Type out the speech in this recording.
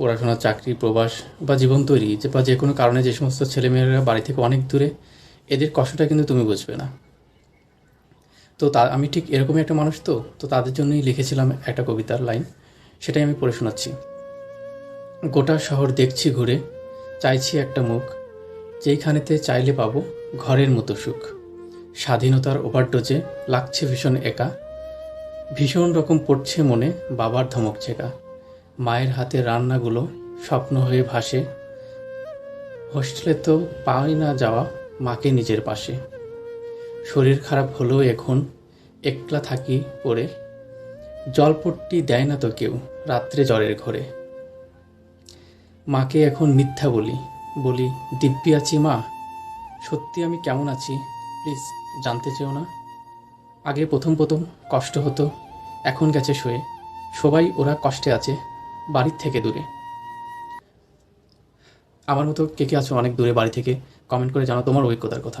পড়াশোনা, চাকরি, প্রবাস বা জীবন তৈরি যে বা যে কোনো কারণে যে সমস্ত ছেলেমেয়েরা বাড়ি থেকে অনেক দূরে, এদের কষ্টটা কিন্তু তুমি বুঝবে না। তো তা, আমি ঠিক এরকমই একটা মানুষ তো তো তাদের জন্যই লিখেছিলাম একটা কবিতার লাইন, সেটাই আমি পড়ে শোনাচ্ছি। গোটা শহর দেখছি ঘুরে, চাইছি একটা মুখ, যেইখানেতে চাইলে পাবো ঘরের মতো সুখ। স্বাধীনতার ওভারডোজে লাগছে ভীষণ একা, ভীষণ রকম পড়ছে মনে বাবার ধমক ছেকা। মায়ের হাতে রান্নাগুলো স্বপ্ন হয়ে ভাসে। হোস্টেলে তো পাই না যাওয়া মাকে নিজের পাশে। শরীর খারাপ হলেও এখন একলা থাকি পড়ে। জলপট্টি দেয় না তো কেউ রাত্রে জ্বরের ঘরে। মাকে এখন মিথ্যা বলি বলি, দিব্যি আছি মা, সত্যি আমি কেমন আছি? প্লিজ জানতে চেও না। আগে প্রথম প্রথম কষ্ট হতো, এখন গেছে শুয়ে। সবাই ওরা কষ্টে আছে। বাড়ির থেকে দূরে। আমার মতো কে কে আছো অনেক দূরে বাড়ি থেকে? কমেন্ট করে জানাও, তোমার অভিজ্ঞতার কথা।